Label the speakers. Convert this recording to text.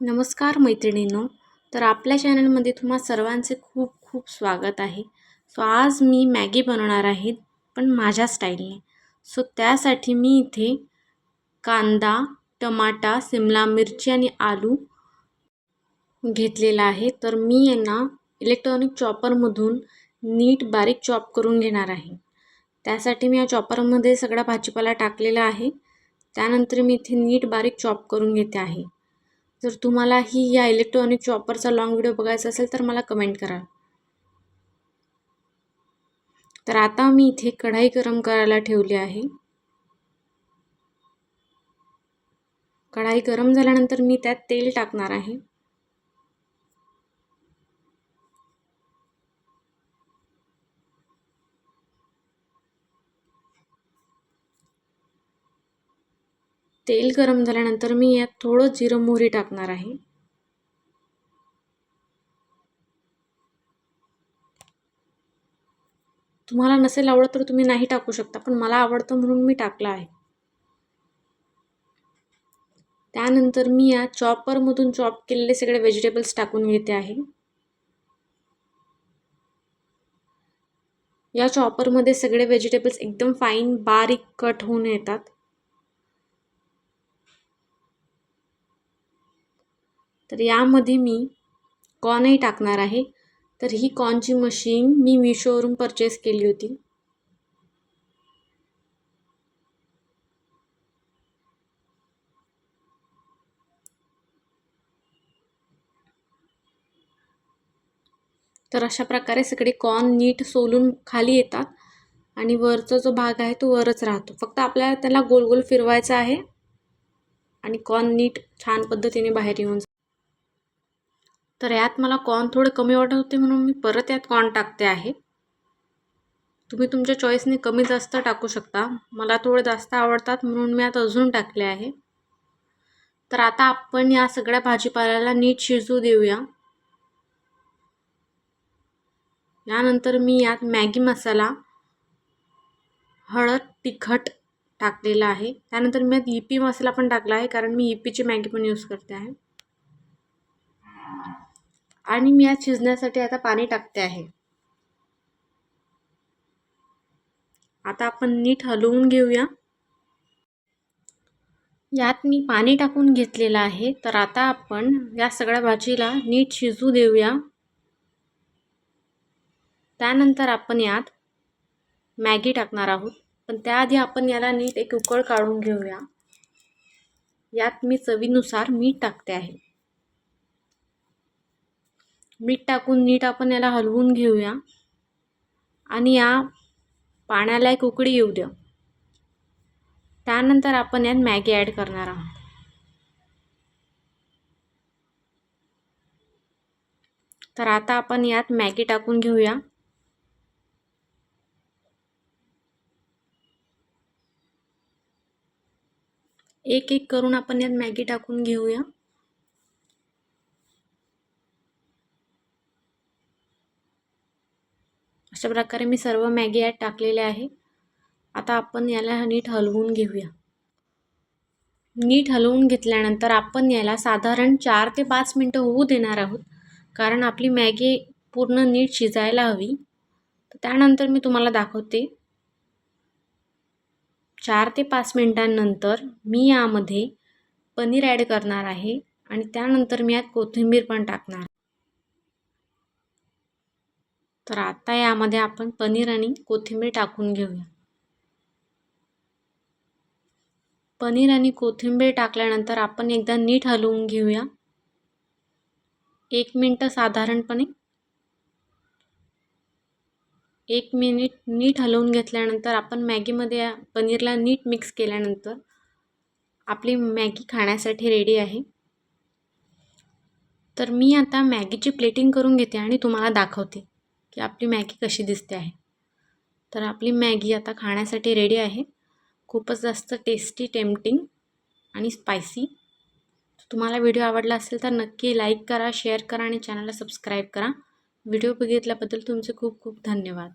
Speaker 1: नमस्कार मैत्रिणींनो तर आपल्या चॅनलमध्ये तुम्हा सर्वांचे खूप खूप स्वागत आहे. सो आज मी मॅगी बनवणार आहे पण माझ्या स्टाईलने. सो त्यासाठी मी इथे कांदा टमाटा सिमला मिरची आणि आलू घेतलेला आहे. तर मी यांना इलेक्ट्रॉनिक चॉपरमधून नीट बारीक चॉप करून घेणार आहे. त्यासाठी मी या चॉपरमध्ये सगळा भाजीपाला टाकलेला आहे. त्यानंतर मी इथे नीट बारीक चॉप करून घेते आहे. जर तुम्हाला ही या इलेक्ट्रॉनिक चॉपरचा लाँग व्हिडिओ बघायचा असेल तर मला कमेंट करा. तर आता मी इथे कढाई गरम करायला ठेवली आहे. कढाई गरम झाल्यानंतर मी त्यात तेल टाकणार आहे. तेल गरम झाल्यानंतर मी यात थोडं जिरं मोहरी टाकणार आहे. तुम्हाला नसेल आवडत तर तुम्ही नाही टाकू शकता पण मला आवडतं म्हणून मी टाकलं आहे. त्यानंतर मी या चॉपरमधून चॉप केलेले सगळे व्हेजिटेबल्स टाकून घेते आहे. या चॉपरमध्ये सगळे व्हेजिटेबल्स एकदम फाईन बारीक कट होऊन येतात. तर यामध्ये मी कॉर्नही टाकणार आहे. तर ही कॉर्नची मशीन मी मिशोवरून परचेस केली होती. तर अशा प्रकारे सगळे कॉर्न नीट सोलून खाली येतात आणि वरचा जो भाग आहे तो वरच राहतो. फक्त आपल्याला त्याला गोल गोल फिरवायचा आहे आणि कॉर्न नीट छान पद्धतीने बाहेर येऊन तर यात मला कॉर्न थोडे कमी वाटत होते म्हणून मी परत यात कॉर्न टाकते आहे. तुम्ही तुमच्या चॉईसने कमी जास्त टाकू शकता. मला थोडे जास्त आवडतात म्हणून मी आता अजून टाकले आहे. तर आता आपण या सगळ्या भाजीपाल्याला नीट शिजू देऊया. यानंतर मी यात मॅगी मसाला हळद तिखट टाकलेला आहे. त्यानंतर मी यात पी मसाला पण टाकला आहे कारण मी इपीची मॅगी पण यूज करते आहे. आणि मी यात शिजण्यासाठी आता पाणी टाकते आहे. आता आपण नीट हलवून घेऊया. यात मी पाणी टाकून घेतलेलं आहे. तर आता आपण या सगळ्या भाजीला नीट शिजू देऊया. त्यानंतर आपण यात मॅगी टाकणार आहोत. पण त्याआधी आपण याला नीट एक उकळ काढून घेऊया. यात मी चवीनुसार मीठ टाकते आहे. मीठ टाकून नीट आपण याला हलवून घेऊया. आणि या पाण्याला एक उकडी येऊ द्या. त्यानंतर आपण यात मॅगी ॲड करणार आहोत. तर आता आपण यात मॅगी टाकून घेऊया. एक एक करून आपण यात मॅगी टाकून घेऊया. अशा प्रकारे मी सर्व मॅगी यात टाकलेले आहे. आता आपण याला नीट हलवून घेऊया. नीट हलवून घेतल्यानंतर आपण याला साधारण चार ते पाच मिनटं होऊ देणार आहोत. कारण आपली मॅगी पूर्ण नीट शिजायला हवी. तर त्यानंतर मी तुम्हाला दाखवते. चार ते पाच मिनटांनंतर मी यामध्ये पनीर ॲड करणार आहे. आणि त्यानंतर मी यात कोथिंबीर पण टाकणार तर आता यामध्ये आपण पनीर आणि कोथिंबीर टाकून घेऊया. पनीर आणि कोथिंबीर टाकल्यानंतर आपण एकदा नीट हलवून घेऊया. एक मिनटं साधारणपणे. एक मिनिट नीट हलवून घेतल्यानंतर आपण मॅगीमध्ये पनीरला नीट मिक्स केल्यानंतर आपली मॅगी खाण्यासाठी रेडी आहे. तर मी आता मॅगीची प्लेटिंग करून घेते आणि तुम्हाला दाखवते. की आपली मॅगी कशी दिसते आहे. तर आपली मॅगी आता खाण्यासाठी रेडी आहे. खूपच जास्त टेस्टी टेम्पटिंग आणि स्पायसी तुम्हाला व्हिडिओ आवडला असेल तर नक्की लाईक करा शेअर करा आणि चॅनलला सबस्क्राईब करा. व्हिडिओ बघितल्याबद्दल तुमचे खूप खूप धन्यवाद.